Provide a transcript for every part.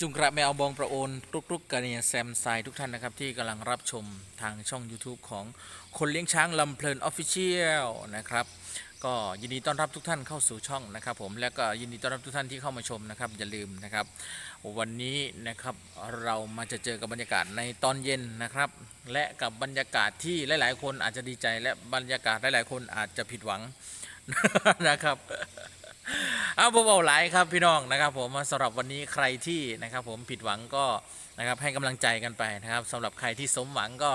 จุงกระแมวบองประโอนตุกตุกกระเนี่ยแซมไซทุกท่านนะครับ ที่กำลังรับชมทางช่อง YouTube ของคนเลี้ยงช้างลำเพลินออฟฟิเชียลนะครับ ก็ยินดีต้อนรับทุกท่านเข้าสู่ช่องนะครับผมและก็ยินดีต้อนรับทุกท่านที่เข้ามาชมนะครับ อย่าลืมนะครับ วันนี้นะครับเรามาจะเจอกับบรรยากาศในตอนเย็นนะครับ และกับบรรยากาศที่หลาย ๆ คนอาจจะดีใจและบรรยากาศหลาย ๆ คนอาจจะผิดหวังนะครับ เอาเบาหลายครับพี่น้องนะครับ ผมสำหรับวันนี้ใครที่นะครับ ผมผิดหวังก็นะครับให้กำลังใจกันไปนะครับสำหรับใครที่สมหวังก็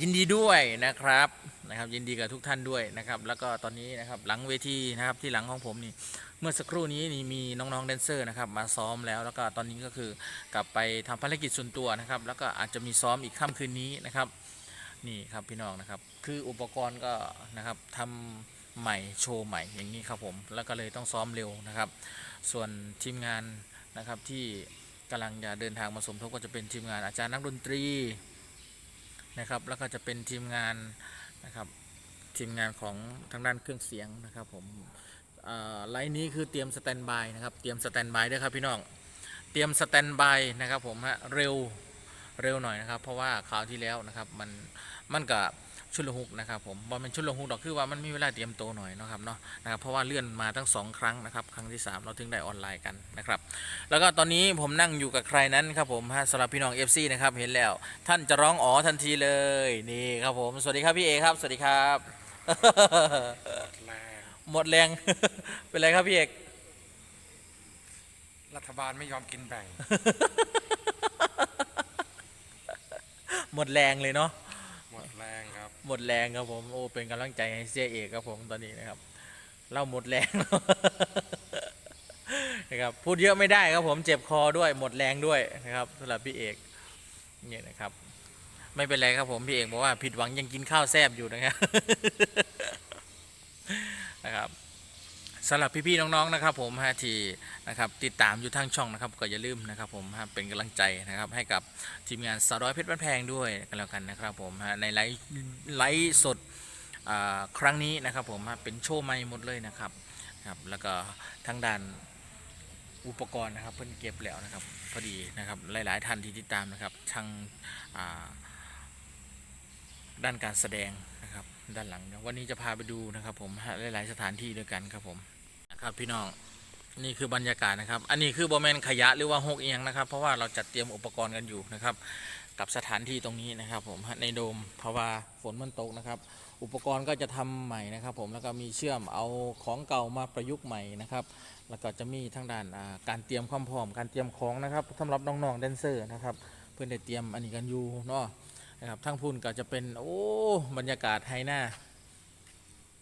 ยินดีด้วยนะครับนะครับ ยินดีกับทุกท่านด้วยนะครับ แล้วก็ตอนนี้นะครับหลังเวทีนะครับที่หลังของผมนี่เมื่อสักครู่นี้นี่มีน้องๆแดนเซอร์นะครับมาซ้อมแล้วแล้วก็ตอนนี้ก็คือกลับไปทำภารกิจส่วนตัวนะครับ แล้วก็อาจจะมีซ้อมอีกค่ำคืนนี้นะครับ นี่ครับพี่น้องนะครับ คืออุปกรณ์ก็นะครับทำ ใหม่โชว์ใหม่อย่างนี้ครับผมแล้วก็เลยต้องซ้อมเร็วนะครับ ส่วนทีมงานนะครับที่กำลังจะเดินทางมาสมทบก็จะเป็นทีมงานอาจารย์นักดนตรีนะครับแล้วก็จะเป็นทีมงานนะครับทีมงานของทางด้านเครื่องเสียงนะครับผมไลน์นี้คือเตรียมสแตนบายนะครับเตรียมสแตนบายด้วยครับพี่น้องเตรียมสแตนบายนะครับผมฮะเร็วเร็วหน่อยนะครับ เพราะว่าคราวที่แล้วนะครับมันมันกับ ชุดละหุกนะครับผมบอลเป็นชุดละหุกดอกคือว่ามันมีเวลาเตรียมตัวหน่อยเนาะครับเนาะนะครับเพราะว่าเลื่อนมาทั้งสองครั้งนะครับครั้งที่ 3 เราถึงได้ออนไลน์กันนะครับแล้วก็ตอนนี้ผมนั่งอยู่กับใครนั้นครับผมฮะสำหรับพี่น้อง FC นะครับเห็นแล้ว ท่านจะร้องอ๋อทันทีเลยนี่ครับผมสวัสดีครับพี่เอครับ สวัสดีครับแรงหมดแรงเป็นไรครับพี่เอกรัฐบาลไม่ยอมกินแบ่ง หมดแรงเลยเนาะหมดแรง ครับ หมดแรงครับผมโอ้เป็นกำลังใจให้เสียเอกครับผมตอนนี้นะครับ เล่าหมดแรง นะครับพูดเยอะไม่ได้ครับผมเจ็บคอด้วยหมดแรงด้วยนะครับสำหรับพี่เอกเนี่ยนะครับ ไม่เป็นไรครับผมพี่เอกบอกว่าผิดหวังยังกินข้าวแซบอยู่นะครับนะครับ สำหรับพี่ๆน้องๆนะครับผมฮะที่นะครับติดตามอยู่ทางช่องนะครับก็อย่าลืมนะครับผมฮะเป็นกำลังใจนะครับให้กับทีมงานสาวร้อยเพชรบ้านแพงด้วยกันแล้วกันนะครับผมฮะในไลฟ์ไลฟ์สดครั้งนี้นะครับผมฮะเป็นโชว์ใหม่หมดเลยนะครับครับแล้วก็ทางด้านอุปกรณ์นะครับเพิ่นเก็บแล้วนะครับพอดีนะครับหลายๆท่านที่ติดตามนะครับทางด้านการแสดงนะครับด้านหลังวันนี้จะพาไปดูนะครับผมฮะหลายๆสถานที่ด้วยกันครับผม ครับพี่น้องนี่คือบรรยากาศนะครับ อันนี้คือบอแมนขยะหรือว่าหกเอียงนะครับ เพราะว่าเราจัดเตรียมอุปกรณ์กันอยู่นะครับ กับสถานที่ตรงนี้นะครับ ผมในโดมเพราะว่าฝนมันตกนะครับ อุปกรณ์ก็จะทำใหม่นะครับ ผมแล้วก็มีเชื่อมเอาของเก่ามาประยุกต์ใหม่นะครับ แล้วก็จะมีทางด้านการเตรียมความพร้อมการเตรียมของนะครับสำหรับน้องๆแดนเซอร์นะครับ เพื่อนได้เตรียมอันนี้กันอยู่เนาะนะครับทั้งพุ่นก็จะเป็นโอ้บรรยากาศไฮหน้า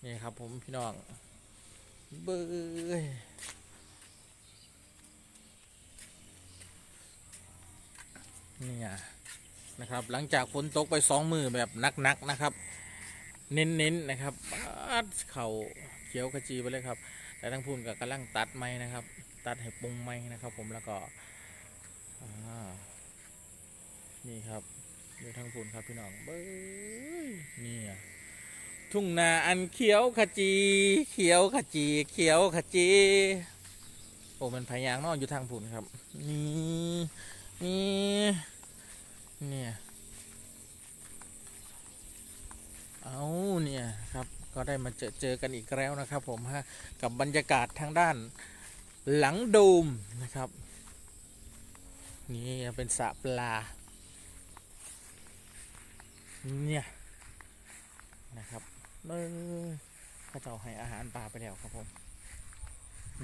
นี่ครับผมพี่น้อง เบ้ยเนี่ยนะครับ หลังจากฝนตกไปสองมือแบบนักๆนะครับ เน้นๆนะครับปาดเข่าเขียวขจีไปเลยครับ แต่ทั้งพูนกับกำลังตัดไม้นะครับ ตัดให้ปรุงไม้นะครับ ผมแล้วก็นี่ครับนี่ทั้งพูนครับพี่น้องเบ้ยนี่ย ทุ่งนาอันเขียวขจี เขียวขจี เขียวขจี โอ้มันพยางนอกอยู่ทางพูนครับ นี่นี่เนี่ย เอาเนี่ยครับ ก็ได้มาเจอเจอกันอีกแล้วนะครับผมฮะ กับบรรยากาศทางด้านหลังโดมนะครับ นี่เป็นสระปลา เนี่ยนะครับ เออพระเจ้าให้อาหารปลาไปแล้วครับผม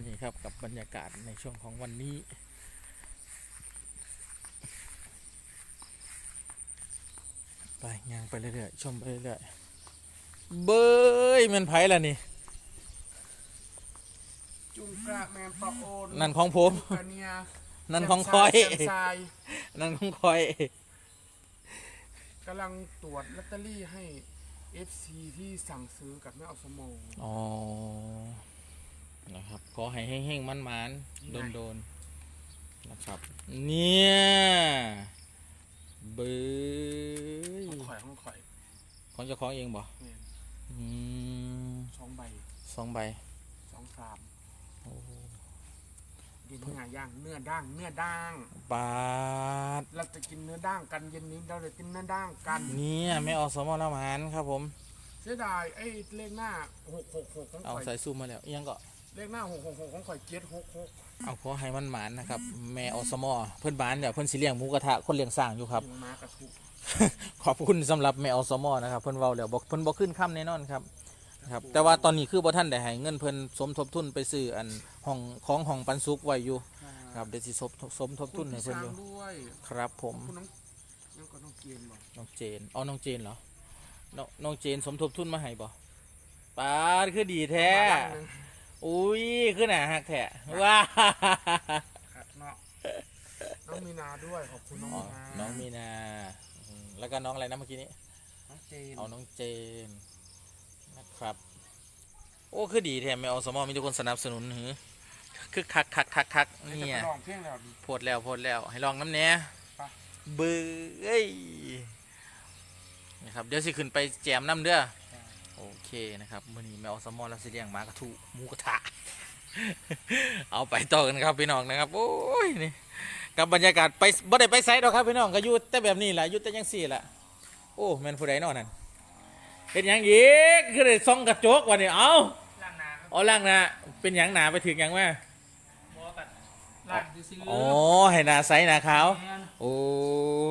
นี่ครับกับบรรยากาศในช่วงของวันนี้ไปย่างไปเรื่อยๆชมไปเรื่อยๆเบยมันไผล่ะนี่ จุงกระแมนปะโอนนั่นของผมกระเนียนั่นของคอยแซมทรายนั่นของคอยกำลังตรวจลอตเตอรี่ให้ FC ที่สั่งซื้อกับแม่อสมงอ๋อ นะครับขอให้เฮงๆมันๆ โดนๆ นะครับ เนี่ยเบยห้องข่อยห้องข่อยของเจ้าของเองบ่ เนี่ยอืมสองใบสองใบสองสามโอ้ กินเนื้อย่างเนื้อด่างเนื้อด่างบาดเราจะกินเนื้อด่างกันเย็นนี้เราจะกินเนื้อด่างกันเนี่ยไม่อสมน้ำหานครับผมเสียดายไอ้เลขหน้าหกหกหกของเอาข่อยใส่ซูมมาแล้วอิหยังก็เลขหน้าหกหกหกของข่อยเจ็ดหกหกเอาขอให้มันหมานนะครับแม่อสมเพื่อนบ้านเดี๋ยวเพื่อนสิเลี้ยงหมูกระทะคนเลี้ยงสร้างอยู่ครับ ยิงมากระทุก ขอบคุณสำหรับแม่อสมนะครับเพิ่นเว้าแล้วบอกเพิ่นบ่ขึ้นค่ำแน่นอนครับ ครับ แต่ว่าตอนนี้คือบ่ท่านได้ให้เงินเพิ่นสมทบทุนไปซื้ออันห้องของห้องปันสุกไว้อยู่ครับเดี๋ยวสิสมสมทบทุนให้เพิ่นอยู่ด้วยครับผมคุณน้องน้องก็น้องเกียนบอกน้องเจนอ๋อน้องเจนเหรอน้องน้องเจนสมทบทุนมาให้บ่ปาดคือดีแท้มาบ้านหนึ่งอุ้ยคือหนาหักแท้ว้าครับเนาะน้องมีนาด้วยขอบคุณน้องอ๋อมีนาน้องมีนาอืมแล้วก็น้องอะไรนะเมื่อกี้นี้น้องเจนเอาน้องเจนนะ ครับ โอ้คือดีแท้ไม่เอาสมอมีทุกคนสนับสนุนหือคือคักคักคักคักจะเนี่ไปยลองเพลงแล้วดิ โพดแล้วโพดแล้ว ให้ลองน้ำเนี้ยไป เบื่อเอ้ยนะครับเดี๋ยวสิขึ้นไปแจมน้ำเด้อ โอเคนะครับมื่อนี้แมวสมอแล้วสิเลี้ยงหมากระทุหมูกระทะ เอาไปต่อกันครับพี่น้องนะครับโอ้ยนี่กับบรรยากาศไปบ่ได้ไปไซด์หรอกครับพี่น้องก็อยู่แต่แบบนี้แหละอยู่แต่ยังสี่แหละโอ้แม่นผู้ใดเนอนนั่น เป็นหยังอีกคือได้ส่องกระจกวันนี้เอาล่างนาครับเอาล่างหนะเป็นหยังหนาไปถึงหยังแม่บอตัดล่างซื้ออ๋อให้หนาใสหนาขาวแม่นโอ้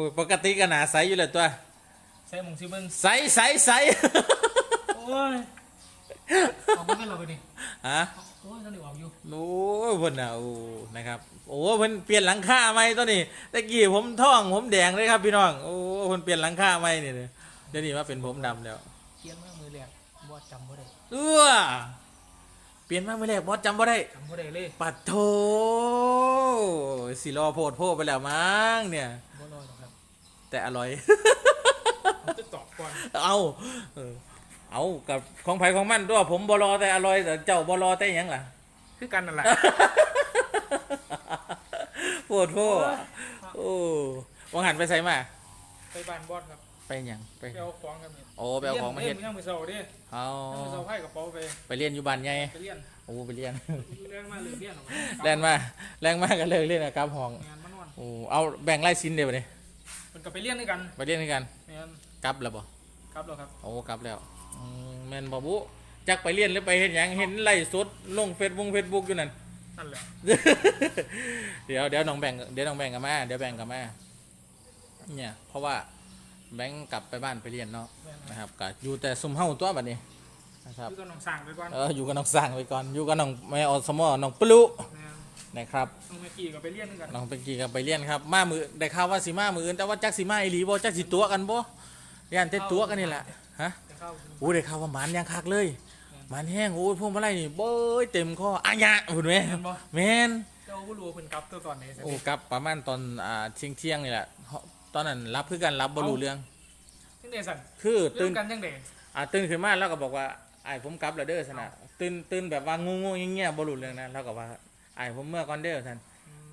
ยปกติก็หนาใสอยู่แล้วตัวใส่หมงซิเบิ้งใสใสใส โอ้ยเอาไม่เป็นเราไปดิฮะโอ้ยท่านเดี๋ยวออกอยู่โอ้ยเพิ่นน่ะโอ้นะครับโอ้เพิ่นเปลี่ยนหลังคาใหม่ตัวนี้ตะกี้ผมท่องผมแดงเลยครับพี่น้องโอ้เพิ่นเปลี่ยนหลังคาใหม่นี่เด้อเดี๋ยวนี้ว่าเป็นผมดำแล้ว เขียนมามือแรกบอจำบ่ได้เออเปลี่ยนมาเมื่อแรกบอสจำบ่ได้จำบ่ได้เลยปัดโทสิรอโพดโพไปแล้วมั้งเนี่ย บ่รอหรอกครับแต่อร่อย ผมจะตอบก่อนเอาเออเอากับของไผของมันตัวผมบรอแต่อร่อยแต่เจ้าบรอแต่หยังล่ะ คือกันนั่นแหละ โพดโพโอ้วังหันไปใส่มา ไปบ้านบอสครับ ไปหยังไปไปเอาของกันเนี่ยโอ้ไปเอาของมาเฮ็ดยังมือเสาดิเอายังมือเสาไพ่กระเป๋าไปไปเรียนอยู่บ้านไงไปเรียนโอ้ไปเรียนแรงมากเลยเรียนออกมาแรงมาแรงมากกันเลยเรียนอะครับห้องงานมานอนโอ้เอาแบ่งไล่ซินเดี๋ยวนี้มันก็ไปเรียนด้วยกันไปเรียนด้วยกันแม่นกลับแล้วบ่ครับเหรอครับโอ้กลับแล้วอืมแม่นบ่บุจักไปเรียนหรือไปเห็นหยังเห็นไล่สดลงเฟซบุ๊กเฟซบุ๊กอยู่นั่น นั่นแหละเดี๋ยวเดี๋ยวน้องแบ่งเดี๋ยวน้องแบ่งกับแม่เดี๋ยวแบ่งกับแม่เนี่ย เพราะว่า แบงค์กลับไปบ้านไปเรียนเนาะแม่นนะครับก็อยู่แต่ซุมเฮาตัวบัดนี้นะครับคือก็น้องสั่งไปก่อนเอออยู่กับน้องสร้างไปก่อนอยู่กับน้องแม่ออสมอน้องปลุแม่นนะครับน้องเมกี้ก็ไปเรียนด้วยกันน้องเป็นกี่กับไปเรียนครับมามือได้ข่าวว่าสิมามืออื่นแต่ว่าจักสิมาอีหลีบ่จักสิตัวกันบ่ย่านเต็ตัวกันนี่แหละฮะจะเข้าโอ้ได้ข่าวว่าหมันยังคักเลยหมันแห้งโอ้ยพวกมาไล่นี่เบ้ยเต็มคออะยะพุ่นแม่เห็นบ่แม่นเจ้าผู้รู้เพิ่นกลับตัวตอนไหนสิโอ้กลับประมาณตอนอ่าเที่ยงเที่ยงๆนี่แหละ ตอนนั้นรับคือกันรับบ่รู้เรื่อง จังได๋สั่นคือตื่ตื่นนกันจังได๋อ่าตื่นขึ้นมาแล้วก็บอกว่าไอ้ายผมกลับแล้วเด้อซั่นน่ะตื่นตื่นแบบว่างงๆเงี้ยๆบ่รู้เรื่องนะแล้วก็ว่าไอ้ายผมเมื่อก่อนเด้อซั่น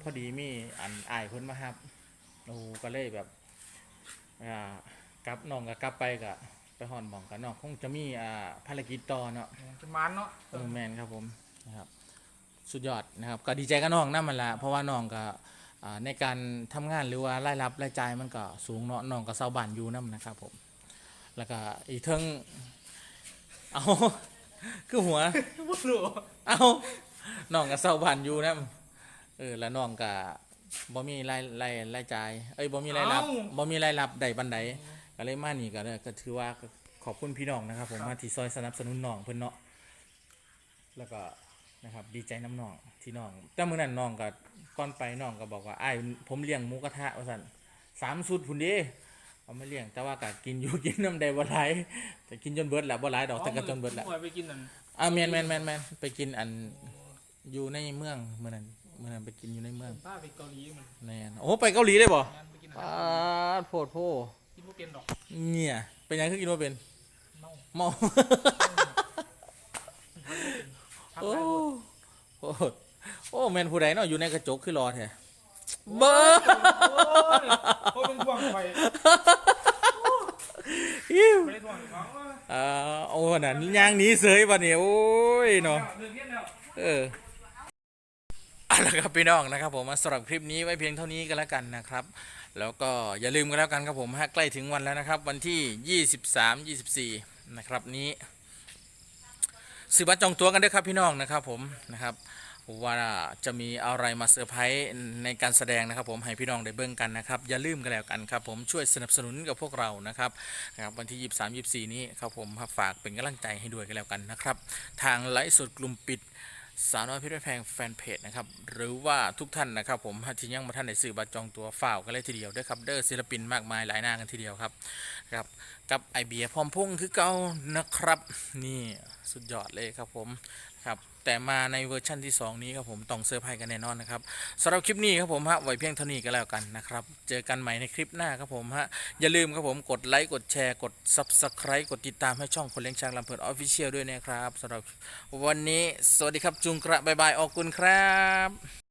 พอดีมีอันอายเพิ่นมาครับโอ้ก็เลยแบบอ่ากลับน้องก็กลับไปก็ไปหอนหมองกันน้องคงจะมีอ่าภารกิจต่อเนาะเป็นมานเนาะเออแมนครับผมนะครับสุดยอดนะครับก็ดีใจกับน้องนั่นมันละเพราะว่าน้องก็อ่า ในการทำงานหรือว่ารายรับรายจ่ายมันก็สูงเนาะน้องก็เซาบ้านอยู่นํนะครับผม แล้วก็อีกเทิงเอาคือหัวบ่รู้เอาน้องก็เศร้าบ้านอยู่นะเออแล้วน้องก็บ่มีรายรายรายจ่ายเอ้ยบ่มีรายรับบ่มีรายรับใดบันใดก็เลยมานี่ก็เลยก็ถือว่าก็ขอบคุณพี่น้องนะครับ ผมมาที่ซอยสนับสนุนน้องเพิ่นเนาะแล้วก็นะครับดีใจน้ำน้องที่น้องแต่มื้อนั้นน้องก็ ก่อนไปน้องก็บอกว่าอ้ายผมเลี้ยงหมูกระทะว่าซั่นสามสุดพุ่นเด้เอามาเลี้ยงแต่ว่าก็กินอยู่กินน้ำใดบ่หลายแต่กินจนเบิดแล้วบ่หลายดอกแต่ก็จนเบิดแล้วผมไปกินนั่นอ่าแมนแมนแมนแมนไปกินอันอยู่ในเมืองเมื่อนั้นเมื่อนั้นไปกินอยู่ในเมืองป้าไปเกาหลีมันแมนโอ้ไปเกาหลีเลยบ่งานไปกินอาปาหารดโพดโพกินบ่เป็นดอกเนี่ยเป็นหยังคือกินว่าเป็นเมาเมา พัก โอ้ ได้หมด โห โอ้แมนผู้ใดเนาะอยู่ในกระจกคือรอแท้เบ้อโอ้ยโอ้ยเป็นห่วงไปอิ้วไม่ได้ห่วงของว่าอ่าโอ้นั่นย่างหนีเสยบัดนี้โอ้ยเนาะเรื่องเรียนแล้ว เอออะละครับพี่น้องนะครับผมสำหรับคลิปนี้ไว้เพียงเท่านี้ก็แล้วกันนะครับ แล้วก็อย่าลืมกันแล้วกันครับผมฮะใกล้ถึงวันแล้วนะครับ วันที่ 23 24 นะครับนี้ซื้อบัตรจองตั๋วกันด้วยครับพี่น้องนะครับผมนะครับ ว่าจะมีอะไรมาเซอร์ไพรส์ในการแสดงนะครับ ผมให้พี่น้องได้เบิ่งกันนะครับ อย่าลืมกันแล้วกันครับ ผมช่วยสนับสนุนกับพวกเรานะครับนะครับวันที่ 23 24 นี้ครับผมฝากเป็นกำลังใจให้ด้วยกันแล้วกันนะครับ ทางไลฟ์สดกลุ่มปิดสาวน้อยเพชรบ้านแพงแฟนเพจนะครับหรือว่าทุกท่านนะครับ ผมที่ยังมาท่านได้ซื้อบัตรจองตัวฝ่าวกันเลยทีเดียวด้วยครับเด้อศิลปินมากมายหลายหน้ากันทีเดียวครับครับกับไอเบียพร้อมพุ่งคือเก่านะครับ นี่สุดยอดเลยครับผม แต่มาในเวอร์ชั่นที่ 2 นี้ครับผมต้องเซอร์ไพรส์กันแน่นอนนะครับสำหรับคลิปนี้ครับผมฮะไว้เพียงเท่านี้ก็แล้วกันนะครับเจอกันใหม่ในคลิปหน้าครับผมฮะอย่าลืมครับผมกดไลค์กดแชร์กด Subscribe กดติดตามให้ช่องคนเลี้ยงช้างลำเพลินออฟฟิเชียลด้วยนะครับสำหรับวันนี้สวัสดีครับจุงกระบายบายออกกุณครับ